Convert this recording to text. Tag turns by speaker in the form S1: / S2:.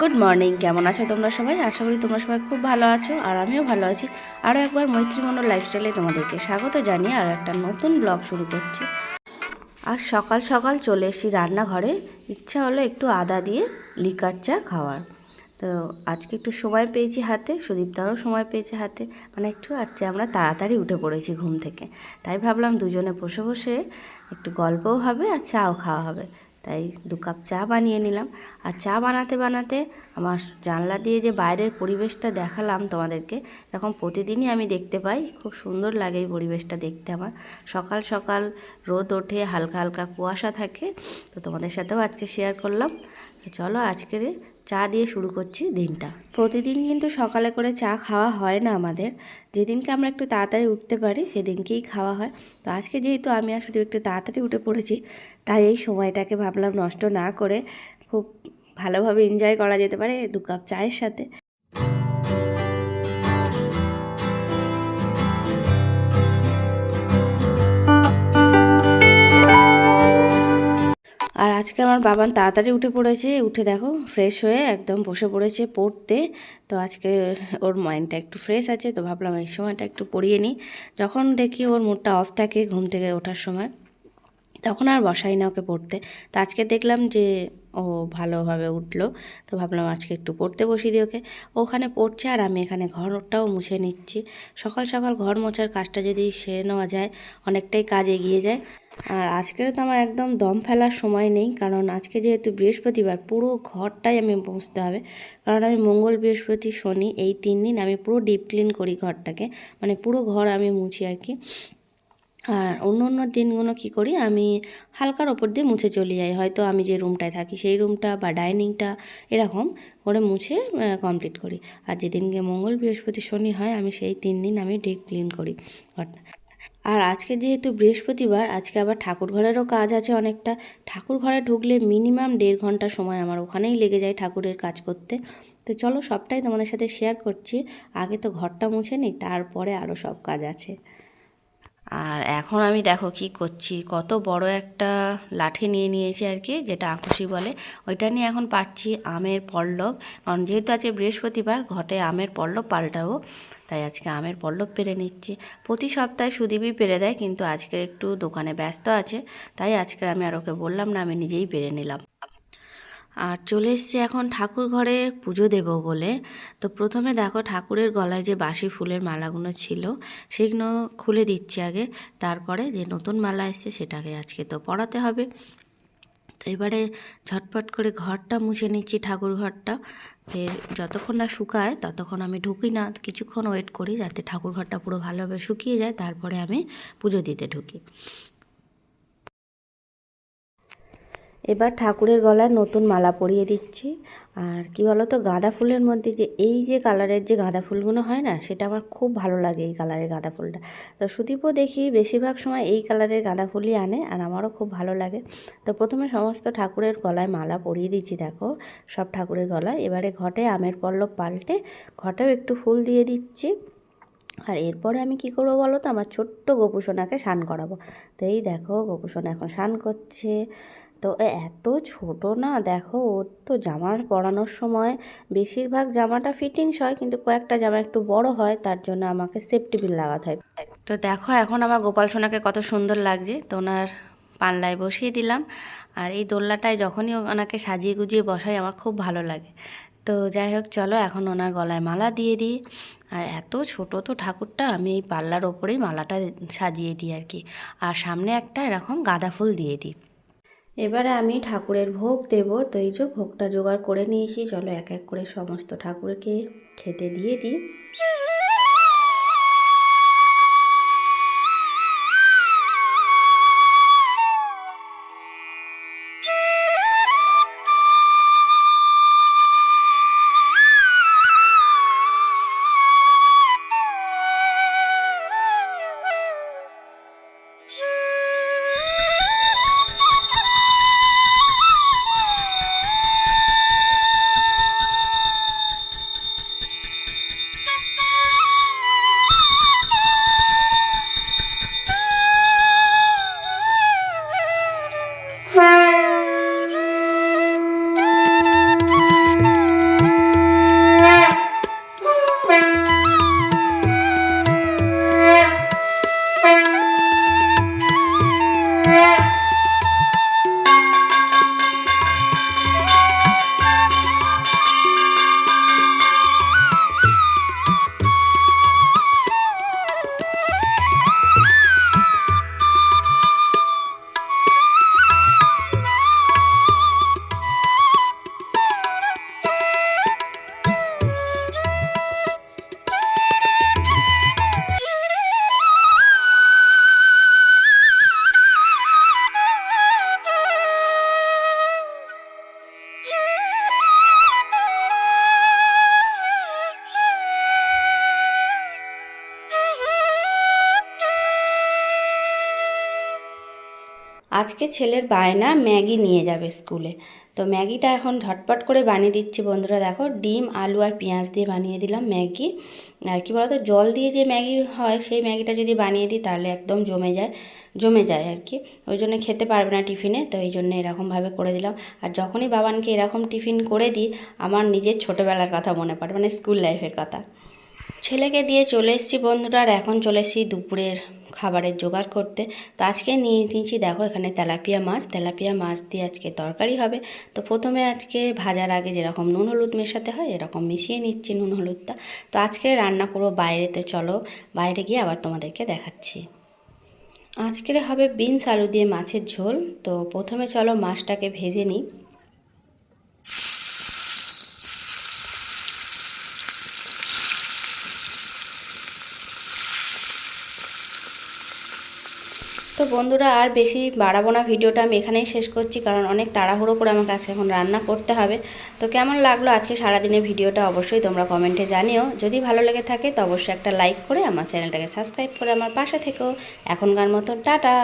S1: Good morning কেমন আছো তোমরা সবাই? আশা করি তোমরা সবাই খুব ভালো আছো, আর আমিও ভালো আছি। আরও একবার মৈত্রীমণ্ডল লাইফস্টাইলে তোমাদেরকে স্বাগত জানিয়ে আরও একটা নতুন ব্লগ শুরু করছি। আর সকাল সকাল চলে এসেছি রান্নাঘরে। ইচ্ছা হলো একটু আদা দিয়ে লিকার চা খাওয়ার। তো আজকে একটু সময় পেয়েছি হাতে সুদীপদারও সময় পেয়েছে হাতে। মানে একটু আজকে আমরা তাড়াতাড়ি উঠে পড়েছি ঘুম থেকে। তাই ভাবলাম দুজনে বসে বসে একটু গল্পও হবে আর চাও খাওয়া হবে। তাই দু কাপ চা বানিয়ে নিলাম। আর চা বানাতে বানাতে আমার জানলা দিয়ে যে বাইরের পরিবেশটা দেখালাম তোমাদেরকে, এরকম প্রতিদিনই আমি দেখতে পাই। খুব সুন্দর লাগে এই পরিবেশটা দেখতে আমার। সকাল সকাল রোদ ওঠে, হালকা হালকা কুয়াশা থাকে, তো তোমাদের সাথেও আজকে শেয়ার করলাম। তো চলো আজকের চা দিয়ে শুরু করছি দিনটা। প্রতিদিন কিন্তু সকালে করে চা খাওয়া হয় না আমাদের। যেদিনকে আমরা একটু তাড়াতাড়ি উঠতে পারি, সেদিনকেই খাওয়া হয়। তো আজকে যেহেতু আমি আসলে একটু তাড়াতাড়ি উঠে পড়েছি, তাই এই সময়টাকে ভাবলাম নষ্ট না করে খুব ভালোভাবে এনজয় করা যেতে পারে দু কাপ চায়ের সাথে। আর আজকে আমার বাবান তাড়াতাড়ি উঠে পড়েছে। উঠে দেখো ফ্রেশ হয়ে একদম বসে পড়েছে পড়তে। তো আজকে ওর মাইন্ডটা একটু ফ্রেশ আছে, তো ভাবলাম এই সময়টা একটু পড়িয়ে নিই। যখন দেখি ওর মুডটা অফ থাকে ঘুম থেকে ওঠার সময়, তখন আর বসাই না ওকে পড়তে। তো আজকে দেখলাম যে ও ভালোভাবে উঠল। তো ভাবলাম আজকে একটু পড়তে বসি দিই ওকে। ওখানে পড়ছে আর আমি এখানে ঘরটাও মুছে নিচ্ছি। সকাল সকাল ঘর মোছার কাজটা যদি সেরে নেওয়া যায়, অনেকটাই কাজ এগিয়ে যায়। আর আজকের তো আমার একদম দম ফেলার সময় নেই, কারণ আজকে যেহেতু বৃহস্পতিবার, পুরো ঘরটাই আমি মুছতে হবে। কারণ আমি মঙ্গল, বৃহস্পতি, শনি এই তিন দিন আমি পুরো ডিপ ক্লিন করি ঘরটাকে। মানে পুরো ঘর আমি মুছি আর কি। আর অন্য অন্য দিনগুলো কী করি? আমি হালকার ওপর দিয়ে মুছে চলে যাই। হয়তো আমি যে রুমটায় থাকি সেই রুমটা বা ডাইনিংটা এরকম করে মুছে কমপ্লিট করি। আর যেদিনকে মঙ্গল, বৃহস্পতি, শনি হয়, আমি সেই তিন দিন আমি ডিপ ক্লিন করি। ঘরটা আর আজকে যেহেতু বৃহস্পতিবার, আজকে আবার ঠাকুর ঘরেরও কাজ আছে অনেকটা। ঠাকুর ঘরে ঢুকলে মিনিমাম দেড় ঘণ্টা সময় আমার ওখানেই লেগে যায় ঠাকুরের কাজ করতে। তো চলো সবটাই তোমাদের সাথে শেয়ার করছি। আগে তো ঘরটা মুছে নিই, তারপরে আরও সব কাজ আছে। আর এখন আমি দেখো কি করছি। কত বড় একটা লাঠি নিয়ে নিয়েছি আর কি, যেটা আকুশি বলে। ওইটা নিয়ে এখন পাচ্ছি আমের পল্লব। কারণ যেহেতু আছে বৃহস্পতিবার, ঘটে আমের পল্লব পাল্টাবো। তাই আজকে আমের পল্লব পেরে নিচ্ছি। প্রতি সপ্তাহে সুদীপই পেরে দেয়, কিন্তু আজকে একটু দোকানে ব্যস্ত আছে। তাই আজকে আমি আর ওকে বললাম না, আমি নিজেই পেরে নিলাম। আর চলে এসছি এখন ঠাকুর ঘরে পুজো দেব বলে। তো প্রথমে দেখো ঠাকুরের গলায় যে বাসি ফুলের মালাগুলো ছিল, সেগুলো খুলে দিচ্ছি আগে। তারপরে যে নতুন মালা এসছে সেটাকে আজকে তো পড়াতে হবে। তো এবারে ঝটপট করে ঘরটা মুছে নিচ্ছি ঠাকুর ঘরটা ফের যতক্ষণ না শুকায় ততক্ষণ আমি ঢুকি না। কিছুক্ষণ ওয়েট করি যাতে ঠাকুর ঘরটা পুরো ভালোভাবে শুকিয়ে যায়, তারপরে আমি পুজো দিতে ঢুকি। এবার ঠাকুরের গলায় নতুন মালা পরিয়ে দিচ্ছি। আর কি বলতো, গাঁদা ফুলের মধ্যে যে এই যে কালারের যে গাঁদা ফুলগুলো হয় না, সেটা আমার খুব ভালো লাগে এই কালারের গাঁদা ফুলটা। তো সুদীপও দেখি বেশিরভাগ সময় এই কালারের গাঁদা ফুলই আনে আর আমারও খুব ভালো লাগে। তো প্রথমে সমস্ত ঠাকুরের গলায় মালা পরিয়ে দিচ্ছি, দেখো। সব ঠাকুরের গলায়। এবারে ঘটে আমের পল্লব পাল্টে, ঘটেও একটু ফুল দিয়ে দিচ্ছি। আর এরপরে আমি কি করব বলো তো আমার ছোট্ট গোপুসোনাকে স্নান করাবো। তো এই দেখো, গোপুসোনা এখন স্নান করছে। তো এত ছোট না, দেখো ওর তো জামার পরানোর সময় বেশিরভাগ জামাটা ফিটিংস হয়, কিন্তু কয়েকটা জামা একটু বড় হয়, তার জন্য আমাকে সেফটি বিল লাগাতে হয়। তো দেখো এখন আমার গোপাল সোনাকে কত সুন্দর লাগছে, তো ওনার পাল্লায় বসিয়ে দিলাম। আর এই দোলনাটায় যখনই ওনাকে সাজিয়ে গুজিয়ে বসাই, আমার খুব ভালো লাগে। তো যাই হোক, চলো এখন ওনার গলায় মালা দিয়ে দিই। আর এত ছোট তো ঠাকুরটা, আমি এই পাল্লার ওপরেই মালাটা সাজিয়ে দিই আর কি। আর সামনে একটা এরকম গাঁদা ফুল দিয়ে দিই। এবারে আমি ঠাকুরের ভোগ দেব, তো এই যে ভোগটা জোগাড় করে নিয়েছি। চলো এক এক করে সমস্ত ঠাকুরকে খেতে দিয়ে দিই। আজকে ছেলের বায়না ম্যাগি নিয়ে যাবে স্কুলে। তো ম্যাগিটা এখন ঝটপট করে বানিয়ে দিচ্ছি বন্ধুরা, দেখো। ডিম, আলু আর পেঁয়াজ দিয়ে বানিয়ে দিলাম ম্যাগি। আর কি বলতো, জল দিয়ে যে ম্যাগি হয়, সেই ম্যাগিটা যদি বানিয়ে দিই তাহলে একদম জমে যায় জমে যায় আর কি। ওই জন্য খেতে পারবে না টিফিনে, তো এই জন্য এরকমভাবে করে দিলাম। আর যখনই বাবানকে এরকম টিফিন করে দিই, আমার নিজের ছোটোবেলার কথা মনে পড়ে মানে স্কুল লাইফের কথা। ছেলেকে দিয়ে চলে এসেছি বন্ধুরা, আর এখন চলে এসেছি দুপুরের খাবারের জোগাড় করতে। তো আজকে নিয়ে নিয়েছি, দেখো এখানে তেলাপিয়া মাছ। তেলাপিয়া মাছ দিয়ে আজকে তরকারি হবে। তো প্রথমে আজকে ভাজার আগে যেরকম নুন হলুদ মেশাতে হয়, এরকম মিশিয়ে নিচ্ছি নুন হলুদটা। তো আজকে রান্না করব বাইরেতে, চলো বাইরে গিয়ে আবার তোমাদেরকে দেখাচ্ছি। আজকের হবে বিনস আলু দিয়ে মাছের ঝোল। তো প্রথমে চলো মাছটাকে ভেজে নিই। তো বন্ধুরা, আর বেশি বাড়াবো না, ভিডিওটা আমি এখানেই শেষ করছি, কারণ অনেক তাড়াহুড়ো করে আমার কাছে এখন রান্না করতে হবে। তো কেমন লাগল আজকে সারাদিনের ভিডিওটা অবশ্যই তোমরা কমেন্টে জানিও। যদি ভালো লেগে থাকে তো অবশ্যই একটা লাইক করে আমার চ্যানেলটাকে সাবস্ক্রাইব করে আমার পাশে থেকেও এখনকার মতো, টাটা!